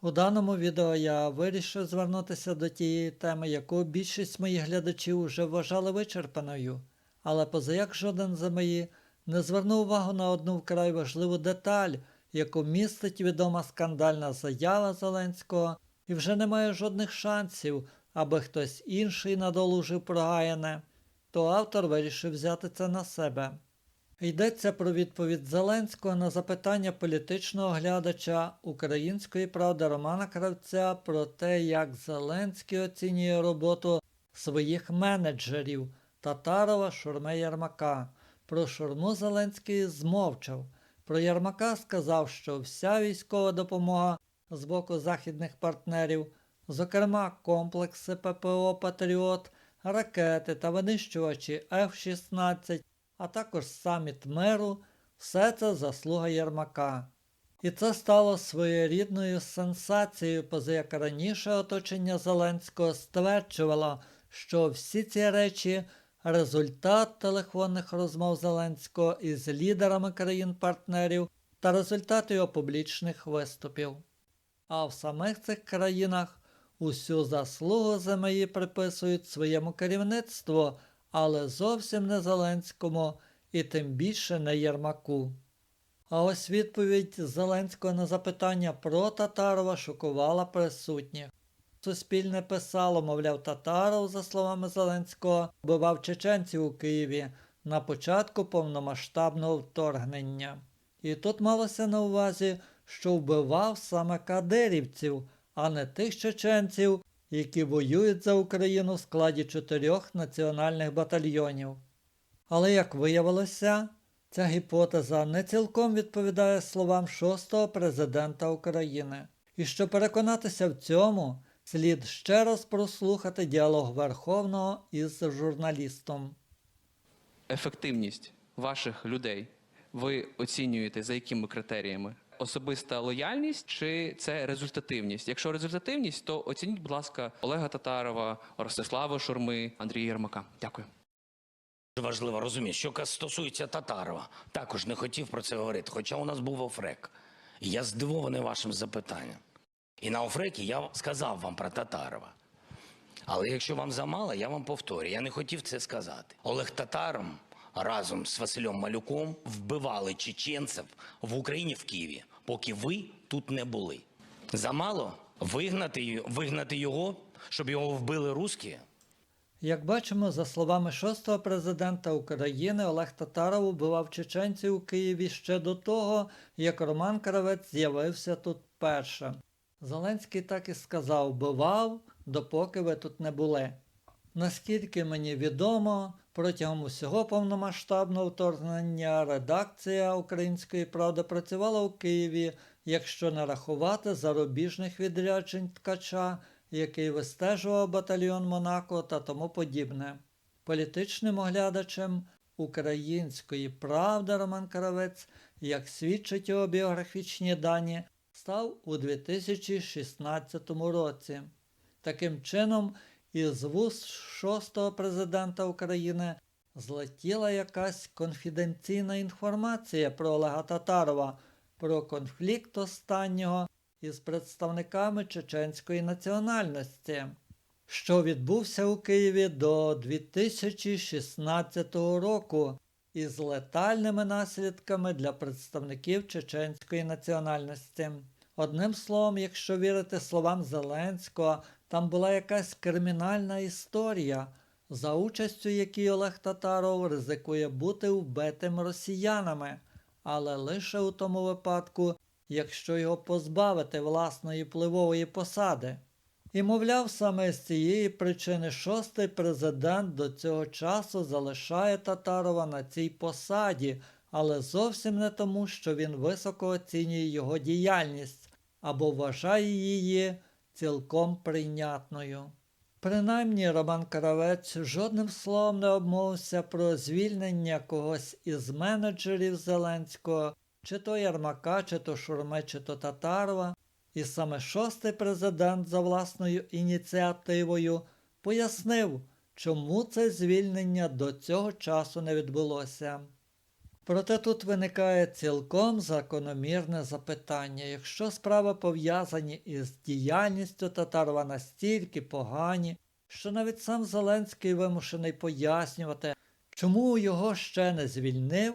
У даному відео я вирішив звернутися до тієї теми, яку більшість моїх глядачів вже вважали вичерпаною, але позаяк жоден з мої не звернув увагу на одну вкрай важливу деталь, яку містить відома скандальна заява Зеленського, і вже немає жодних шансів, аби хтось інший надолужив прогаяне, то автор вирішив взяти це на себе. Йдеться про відповідь Зеленського на запитання політичного глядача Української правди Романа Кравця про те, як Зеленський оцінює роботу своїх менеджерів Татарова, Шурме Ярмака. Про Шурму Зеленський змовчав. Про Ярмака сказав, що вся військова допомога з боку західних партнерів, зокрема комплекси ППО Патріот, ракети та винищувачі F-16, а також саміт миру, все це заслуга Єрмака. І це стало своєрідною сенсацією, поза як раніше оточення Зеленського стверджувало, що всі ці речі результат телефонних розмов Зеленського із лідерами країн-партнерів та результат його публічних виступів. А в самих цих країнах усю заслугу ЗМІ приписують своєму керівництву, але зовсім не Зеленському і тим більше не Єрмаку. А ось відповідь Зеленського на запитання про Татарова шокувала присутніх. Суспільне писало, мовляв, Татаров, за словами Зеленського, вбивав чеченців у Києві на початку повномасштабного вторгнення. І тут малося на увазі, що вбивав саме кадирівців, а не тих чеченців, які воюють за Україну в складі чотирьох національних батальйонів. Але як виявилося, ця гіпотеза не цілком відповідає словам шостого президента України. І щоб переконатися в цьому, слід ще раз прослухати діалог Верховного із журналістом. ефективність ваших людей ви оцінюєте за якими критеріями? Особиста лояльність чи це результативність? Якщо результативність, то оцініть, будь ласка, Олега Татарова, Ростислава Шурми, Андрія Єрмака. Дякую. Важливо розуміти, що стосується Татарова, також не хотів про це говорити, хоча у нас був офрек. Я здивований вашим запитанням. І на офрекі я сказав вам про Татарова. Але якщо вам замало, я вам повторю, я не хотів це сказати. Олег Татаром разом з Василем Малюком вбивали чеченців в Україні в Києві, поки ви тут не були. Замало вигнати, вигнати його, щоб його вбили русські? Як бачимо, за словами шостого президента України, Олег Татаров убивав чеченців у Києві ще до того, як Роман Кравець з'явився тут перше. Зеленський так і сказав: вбивав, допоки ви тут не були. Наскільки мені відомо, протягом усього повномасштабного вторгнення редакція Української правди працювала у Києві, якщо не рахувати зарубіжних відряджень ткача, який вистежував батальйон Монако та тому подібне. Політичним оглядачем української правди Роман Кравець, як свідчать його біографічні дані, став у 2016 році. Таким чином, із вуст шостого президента України злетіла якась конфіденційна інформація про Олега Татарова, про конфлікт останнього із представниками чеченської національності, що відбувся у Києві до 2016 року із летальними наслідками для представників чеченської національності. Одним словом, якщо вірити словам Зеленського, там була якась кримінальна історія, за участю якій Олег Татаров ризикує бути вбитим росіянами, але лише у тому випадку, якщо його позбавити власної впливової посади. І, мовляв, саме з цієї причини шостий президент до цього часу залишає Татарова на цій посаді, але зовсім не тому, що він високо оцінює його діяльність або вважає її цілком прийнятною. Принаймні Роман Кравець жодним словом не обмовився про звільнення когось із менеджерів Зеленського, чи то Ярмака, чи то Шурме, чи то Татарова, і саме шостий президент за власною ініціативою пояснив, чому це звільнення до цього часу не відбулося. Проте тут виникає цілком закономірне запитання. Якщо справи пов'язані із діяльністю Татарова настільки погані, що навіть сам Зеленський вимушений пояснювати, чому його ще не звільнив,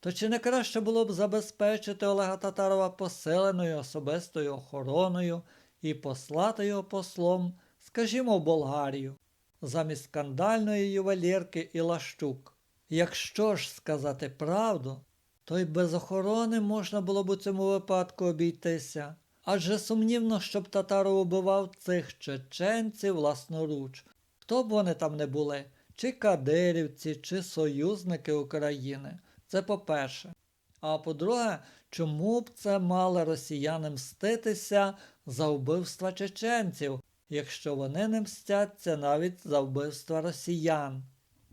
то чи не краще було б забезпечити Олега Татарова посиленою особистою охороною і послати його послом, скажімо, в Болгарію, замість скандальної ювелірки і Лащук? Якщо ж сказати правду, то й без охорони можна було б у цьому випадку обійтися. Адже сумнівно, щоб Татаров убивав цих чеченців власноруч, хто б вони там не були, чи кадирівці, чи союзники України. Це по-перше. А по-друге, чому б це мали росіяни мститися за вбивства чеченців, якщо вони не мстяться навіть за вбивства росіян?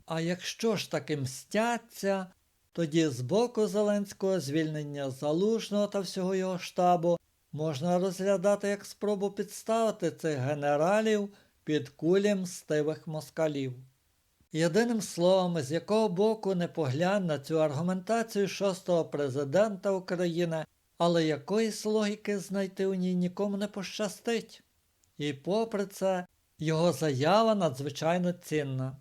А якщо ж таки мстяться, тоді з боку Зеленського звільнення Залужного та всього його штабу можна розглядати як спробу підставити цих генералів під кулі мстивих москалів. Єдиним словом, з якого боку не поглянь на цю аргументацію шостого президента України, але якоїсь логіки знайти у ній нікому не пощастить. І попри це, його заява надзвичайно цінна.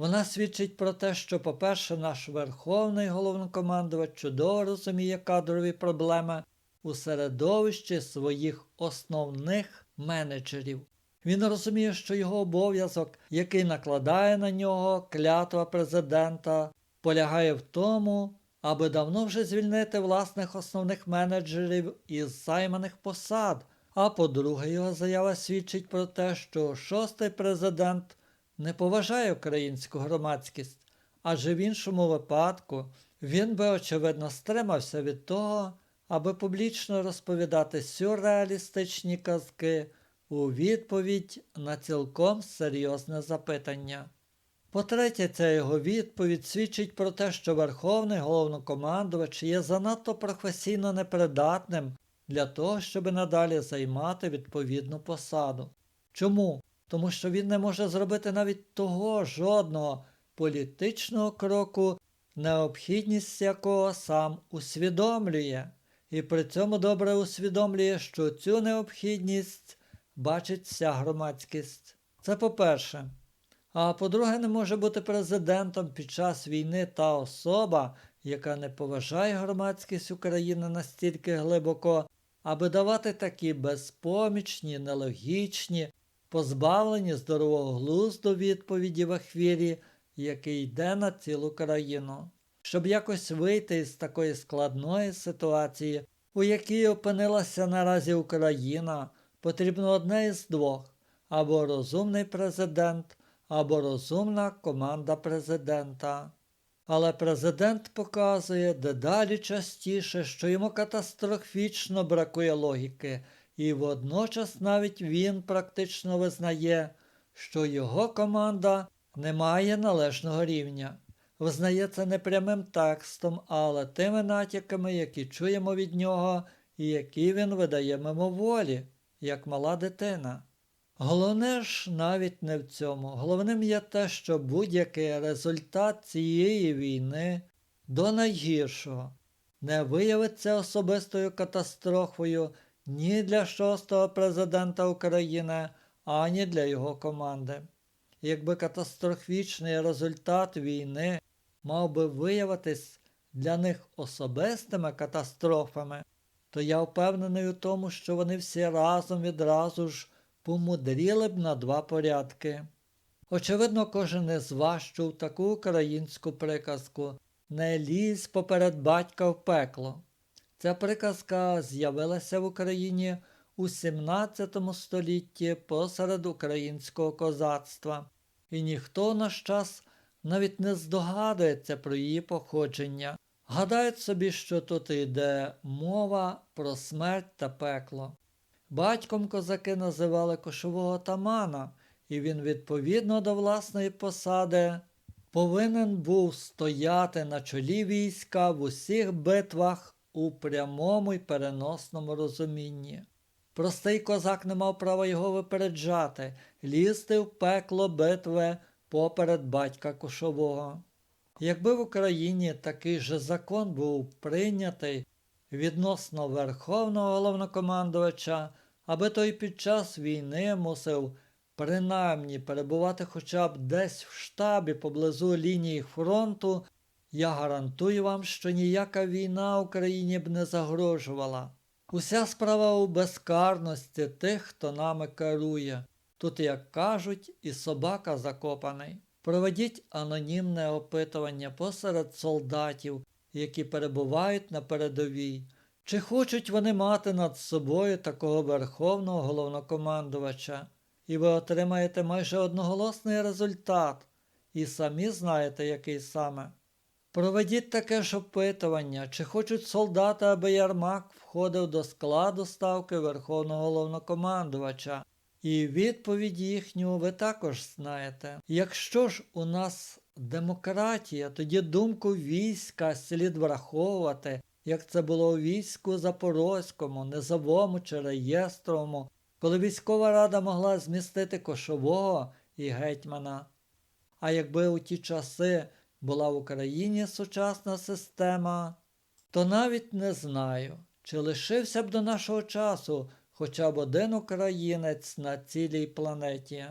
Вона свідчить про те, що, по-перше, наш верховний головнокомандувач чудово розуміє кадрові проблеми у середовищі своїх основних менеджерів. Він розуміє, що його обов'язок, який накладає на нього клятва президента, полягає в тому, аби давно вже звільнити власних основних менеджерів із займаних посад. А по-друге, його заява свідчить про те, що шостий президент не поважає українську громадськість, адже в іншому випадку він би, очевидно, стримався від того, аби публічно розповідати сюрреалістичні казки у відповідь на цілком серйозне запитання. По-третє, ця його відповідь свідчить про те, що Верховний головнокомандувач є занадто професійно непридатним для того, щоб надалі займати відповідну посаду. Чому? Тому що він не може зробити навіть того жодного політичного кроку, необхідність якого сам усвідомлює, і при цьому добре усвідомлює, що цю необхідність бачить вся громадськість. Це по-перше. А по-друге, не може бути президентом під час війни та особа, яка не поважає громадськість України настільки глибоко, аби давати такі безпомічні, нелогічні, позбавлені здорового глузду відповіді в ехвірі, який йде на цілу країну. Щоб якось вийти із такої складної ситуації, у якій опинилася наразі Україна, потрібно одне із двох або розумний президент, або розумна команда президента. Але президент показує дедалі частіше, що йому катастрофічно бракує логіки, і водночас навіть він практично визнає, що його команда не має належного рівня. Визнає це не прямим текстом, але тими натяками, які чуємо від нього і які він видає мимоволі, як мала дитина. Головне ж навіть не в цьому. Головним є те, що будь-який результат цієї війни до найгіршого не виявиться особистою катастрофою ні для шостого президента України, ані для його команди. Якби катастрофічний результат війни мав би виявитись для них особистими катастрофами, то я впевнений у тому, що вони всі разом відразу ж помудріли б на два порядки. Очевидно, кожен із вас чув таку українську приказку Не лізь поперед батька в пекло. Ця приказка з'явилася в Україні у 17 столітті посеред українського козацтва, і ніхто наш час навіть не здогадується про її походження. Гадають собі, що тут йде мова про смерть та пекло. Батьком козаки називали кошового тамана, і він відповідно до власної посади повинен був стояти на чолі війська в усіх битвах у прямому й переносному розумінні. Простий козак не мав права його випереджати, лізти в пекло битви поперед батька кошового. Якби в Україні такий же закон був прийнятий відносно Верховного головнокомандувача, аби той під час війни мусив принаймні перебувати хоча б десь в штабі поблизу лінії фронту, я гарантую вам, що ніяка війна Україні б не загрожувала. Уся справа у безкарності тих, хто нами керує. Тут, як кажуть, і собака закопаний. Проведіть анонімне опитування посеред солдатів, які перебувають на передовій. Чи хочуть вони мати над собою такого верховного головнокомандувача? І ви отримаєте майже одноголосний результат, і самі знаєте, який саме. Проведіть таке ж опитування, чи хочуть солдати, аби Ярмак входив до складу ставки Верховного головнокомандувача. І відповідь їхню ви також знаєте. Якщо ж у нас демократія, тоді думку війська слід враховувати, як це було у війську Запорозькому, Низовому чи Реєстровому, коли військова рада могла змістити кошового і гетьмана. А якби у ті часи була в Україні сучасна система, то навіть не знаю, чи лишився б до нашого часу хоча б один українець на цілій планеті.